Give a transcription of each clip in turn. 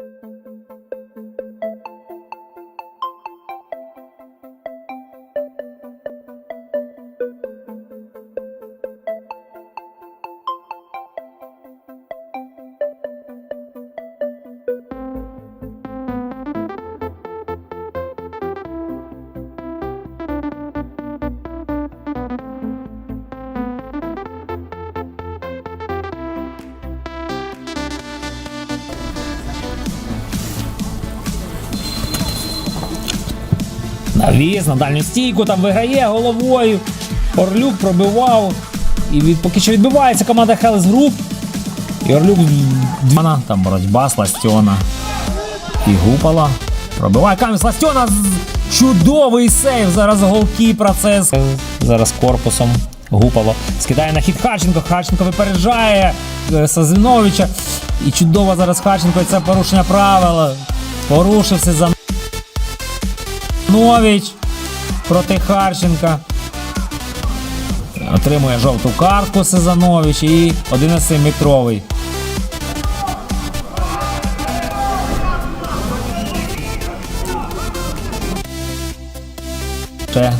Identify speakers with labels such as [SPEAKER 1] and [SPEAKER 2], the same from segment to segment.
[SPEAKER 1] you Навіс на дальню стійку, там виграє головою. Орлюк пробивав. І від, поки що відбивається команда Хелес Груп. І Орлюк двана, там боротьба Сластьона. І Гупала. Пробиває камінь Сластьона. Чудовий сейв. Зараз голки процес. Зараз корпусом Гупало. Скидає на хід Харченко. Харченко випереджає е, Сазиновича. І чудово зараз Харченко. І це порушення правил. Порушився за Новіч проти Харченка. Отримує жовту картку Сезанович і 11-метровий. Ще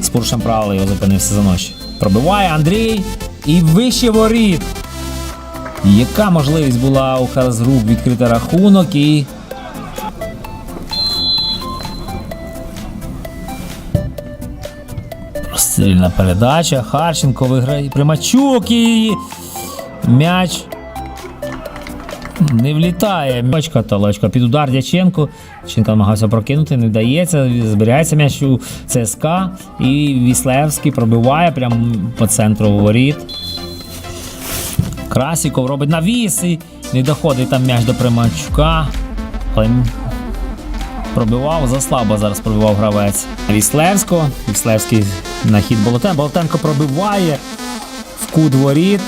[SPEAKER 1] з порушенням правил його зупинив Сезанович. Пробиває Андрій і вище воріт. Яка можливість була у Хелс відкрити рахунок і Сильна передача. Харченко виграє Примачук і м'яч не влітає. Точка, толочка під удар Дяченко. Дяченко намагався прокинути, не вдається. Зберігається м'яч у ЦСКА. І Віслевський пробиває прямо по центру воріт. Красіков робить навіс і не доходить там м'яч до Примачука. Але пробивав заслабо зараз пробивав гравець Віслевського. Віслевський на хід Болотен. Болотенко пробиває в кут воріт.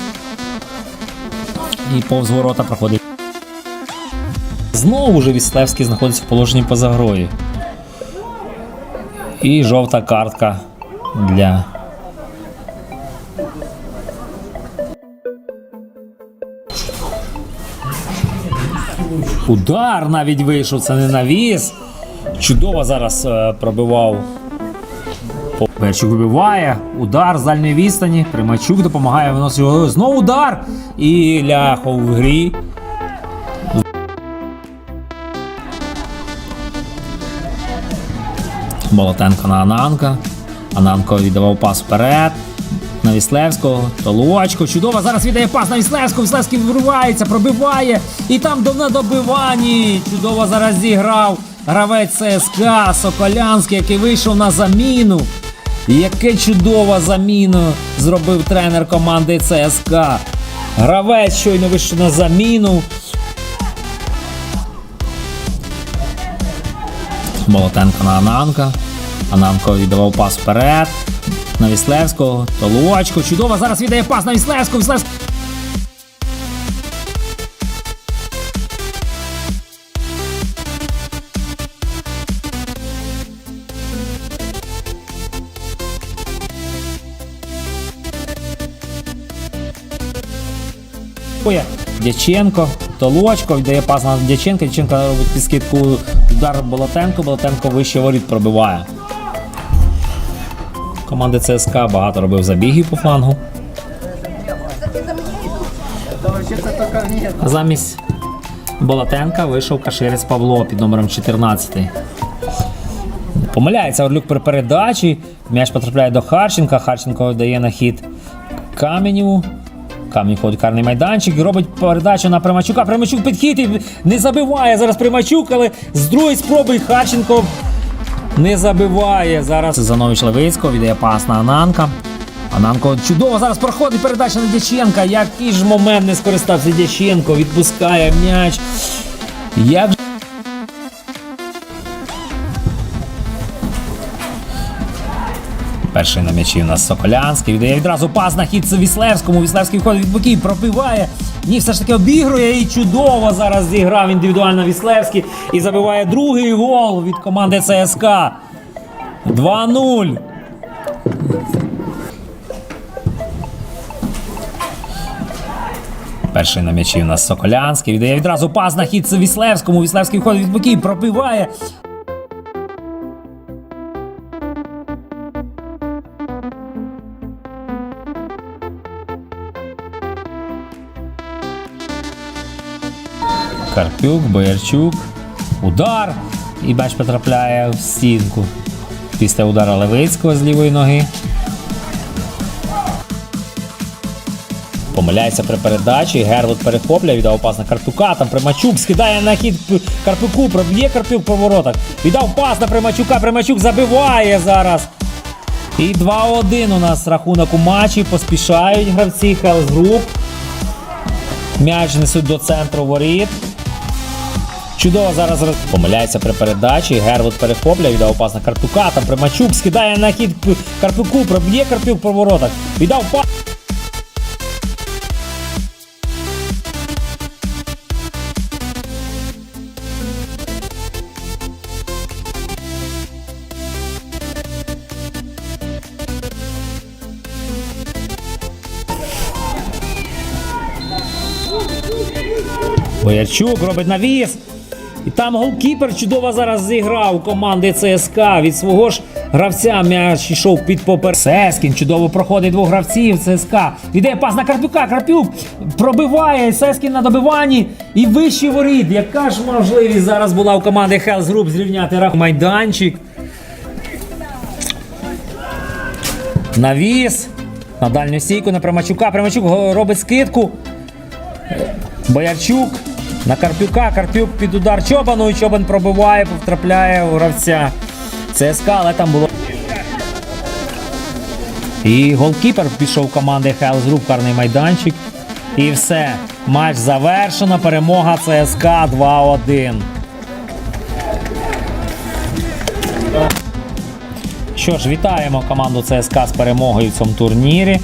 [SPEAKER 1] І повз ворота проходить. Знову ж Віслевський знаходиться в положенні поза грою. І жовта картка для. Удар навіть вийшов, це не навіс. Чудово зараз е, пробивав. Перчук вибиває. Удар з дальньої відстані. Примачук допомагає виносити його. Знову удар. І Ляхов в грі. Болотенко на Ананка. Ананко віддавав пас вперед. На Віслевського. Толочко. Чудово. Зараз віддає пас на Віслевського. Віслевський вривається, пробиває. І там до надобивані. Чудово зараз зіграв гравець ЦСКА Соколянський, який вийшов на заміну. Яке чудова заміну зробив тренер команди ЦСКА. Гравець щойно вийшов на заміну. Молотенко на Ананка. Ананко віддавав пас вперед. На Віслевського. Толочко. Чудово. Зараз віддає пас на Віслевського. Віслевський. Ой, Дяченко, Толочко віддає пас на Дяченка. Дяченко робить підскидку удар Болотенко. Болотенко вище воріт пробиває. Команда ЦСКА багато робив забігів по флангу. Замість Болотенка вийшов Каширець Павло під номером 14. Помиляється Орлюк при передачі. М'яч потрапляє до Харченка. Харченко дає на хід Каменєву. Камінь ходить карний майданчик, робить передачу на Примачука. Примачук підхід і не забиває зараз Примачук, але з другої спроби Харченко не забиває. Зараз Занович Левицького віддає пас на Ананка. Ананко чудово зараз проходить передача на Дяченка. Який ж момент не скористався Дяченко, відпускає м'яч. Як Перший на м'ячі у нас Соколянський. Віддає відразу пас на хід Віслевському. Віслевський входить від боків, пропиває. Ні, все ж таки обігрує і чудово зараз зіграв індивідуально Віслевський і забиває другий гол від команди ЦСКА. 2-0. Перший Перший на м'ячі у нас Соколянський. Віддає відразу пас на хід Віслевському. Віслевський входить від боків, пробиває. Карпюк, Боярчук. Удар. І бач потрапляє в стінку. Після удара Левицького з лівої ноги. Помиляється при передачі. Герлот перехоплює, віддав пас на Карпюка. Там Примачук скидає на хід Карпюку, проб'є Карпюк по воротах. Віддав пас на Примачука. Примачук забиває зараз. І 2-1 у нас рахунок у матчі. Поспішають гравці Hell's Group. М'яч несуть до центру воріт. Чудово зараз роз- помиляється при передачі. Гервуд перехоплює, віддав пас на Карпюка. Там Примачук скидає на хід Карпюку, проб'є Карпюк по воротах. Віддав пас. Боярчук робить навіс. І там голкіпер чудово зараз зіграв у команди ЦСКА. Від свого ж гравця м'яч йшов під попер. Сескін чудово проходить двох гравців ЦСКА. Віддає пас на Карпюка. Карпюк пробиває Сескін на добиванні. І вищий воріт. Яка ж можливість зараз була у команди Hell's Group зрівняти рахунок майданчик. Навіс. На дальню стійку на Примачука. Примачук робить скидку. Боярчук на Карпюка. Карпюк під удар Чобану. І Чобан пробиває, потрапляє у гравця. ЦСКА, але там було. І голкіпер пішов команди Group, карний майданчик. І все. Матч завершено. Перемога ЦСКА 2-1. Що ж, вітаємо команду ЦСКА з перемогою в цьому турнірі.